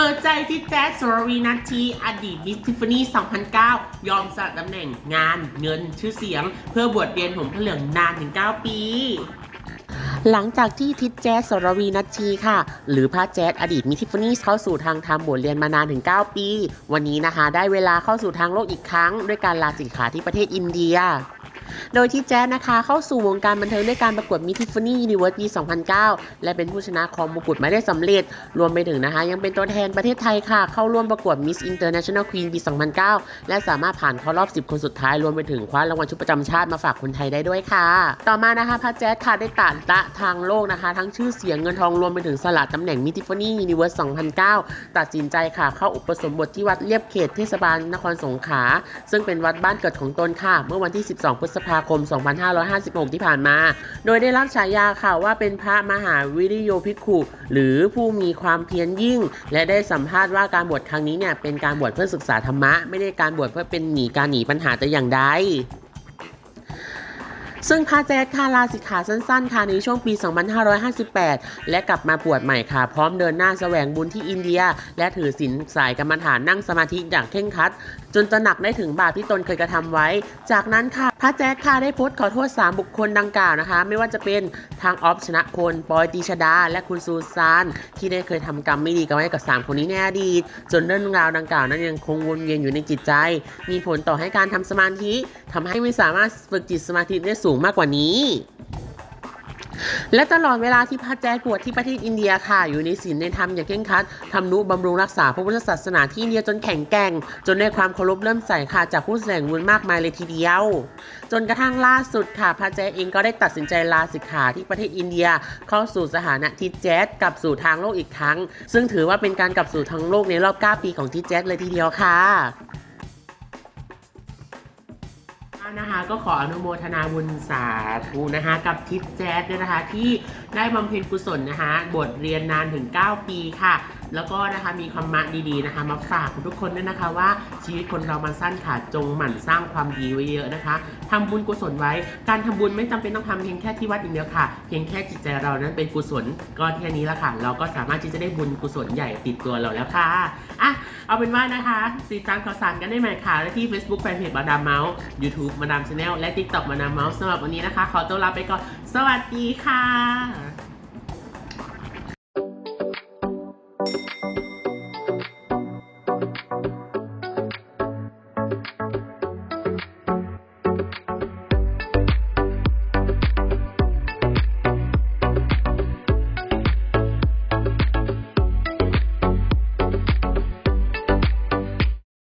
เปิดใจที่แจ๊สโซรวีนาทีอดีตมิสทิฟฟานี่ 2009 ยอมสละตำแหน่งงานเงินชื่อเสียง เพื่อบวชเรียนผมพระเหลืองนานถึง 9 ปีหลังจากที่ทิดแจ๊สสรวีนัชชีค่ะ หรือพระแจ๊สอดีตมิทิฟานี่เข้าสู่ทางธรรมบวชเรียนมานานถึง 9 ปี วันนี้นะคะ ได้เวลาเข้าสู่ทางโลกอีกครั้ง ด้วยการลาสิกขาที่ประเทศอินเดีย โดยที่แจ๊สนะคะเข้าสู่วงการบันเทิงด้วยการประกวดมิทิฟานี่ยูนิเวิร์สปี 2009 และเป็นผู้ชนะคองมงกุฎมาได้สำเร็จ รวมไปถึงนะคะ ยังเป็นตัวแทนประเทศไทยค่ะ เข้าร่วมประกวด Miss International Queen ปี 2009 และสามารถผ่านเข้ารอบ 10 คนสุดท้าย รวมไปถึงคว้ารางวัลชุดประจำชาติมาฝากคนไทยได้ด้วยค่ะ ต่อมานะคะพระแจ๊สค่ะได้ตัดละทางโลกนะคะ ทั้งชื่อเสียงเงินทองรวมไปถึงสละตำแหน่งมิทิฟานี่ยูนิเวิร์ส2009 ตัดสินใจค่ะเข้าอุปสมบทที่วัดเลียบเขตเทศบาลนครสงขลาซึ่งเป็นวัดบ้านเกิดของตนค่ะ เมื่อวันที่ 12 พฤษภาคม 2556 ที่ผ่านมา โดยได้รับฉายาค่ะว่าเป็นพระมหาวิริโยภิกขุ หรือผู้มีความเพียรยิ่ง และได้สัมภาษณ์ว่าการบวชครั้งนี้เนี่ยเป็นการบวชเพื่อศึกษาธรรมะ ไม่ได้การบวชเพื่อเป็นหนีการหนีปัญหาแต่อย่างใดซึ่งพระแจ๊ดค่ะลาสิกขาสั้นๆ ค่ะในช่วงปี 2558 และกลับมาบวชใหม่ค่ะ พร้อมเดินหน้าแสวงบุญที่อินเดีย และถือศีลสายกรรมฐานนั่งสมาธิอย่างเคร่งครัด จนตระหนักได้ถึงบาปที่ตนเคยกระทำไว้ จากนั้นค่ะพระแจ๊คค่ะได้โพสต์ขอโทษ 3 บุคคลดังกล่าวนะคะ ไม่ว่าจะเป็นทางออฟชนะพลปอยตีชดา และคุณซูซานที่ได้เคยทำกรรมไม่ดีกันไว้กับ 3 คนนี้ในอดีตจนเรื่องราวดังกล่าวนั้นยังคงวนเวียนอยู่ในจิตใจ มีผลต่อให้การทำสมาธิทำให้ไม่สามารถฝึกจิตสมาธิได้สูงมากกว่านี้ และตลอดเวลาที่พระแจ๊ดบวชที่ประเทศอินเดียค่ะ อยู่ในศีลในธรรมอย่างเคร่งครัดทำนุบำรุงรักษาพระพุทธศาสนาที่อินเดียจนแข็งแกร่ง จนได้ความเคารพเริ่มใส่ค่ะ จากผู้แสดงบุญมากมายเลยทีเดียว จนกระทั่งล่าสุดค่ะพระแจ๊ดเองก็ได้ตัดสินใจลาสิกขาที่ประเทศอินเดีย เข้าสู่สถานะทิศแจ๊ดกลับสู่ทางโลกอีกครั้ง ซึ่งถือว่าเป็นการกลับสู่ทางโลกในรอบ 9 ปีของทิศแจ๊ดเลยทีเดียวค่ะ นะคะก็ขออนุโมทนาบุญสาธุนะคะ กับทิศแจ๊ดด้วยนะคะที่ได้บำเพ็ญกุศลนะคะบทเรียนนานถึง 9 ปีค่ะ แล้วก็นะคะมีความมะดีๆนะคะ มาฝากทุกคนด้วยนะคะว่าชีวิตคนเรามันสั้นค่ะจงหมั่นสร้างความดีไว้เยอะนะคะทำบุญกุศลไว้ การทำบุญไม่จำเป็นต้องทำเพียงแค่ที่วัดอย่างเดียวค่ะ เพียงแค่จิตใจเรานั้นเป็นกุศลก็แค่นี้ละค่ะ เราก็สามารถที่จะได้บุญกุศลใหญ่ติดตัวเราแล้วค่ะอะเอาเป็นว่านะคะ ติดตามข่าวสารกันได้ใหม่ค่ะและที่ Facebook Fanpage มาดามเมาส์ YouTube มาดามชาแนลและ TikTok มาดามเมาส์สำหรับวันนี้นะคะ ขอตัวลาไปก่อนสวัสดีค่ะ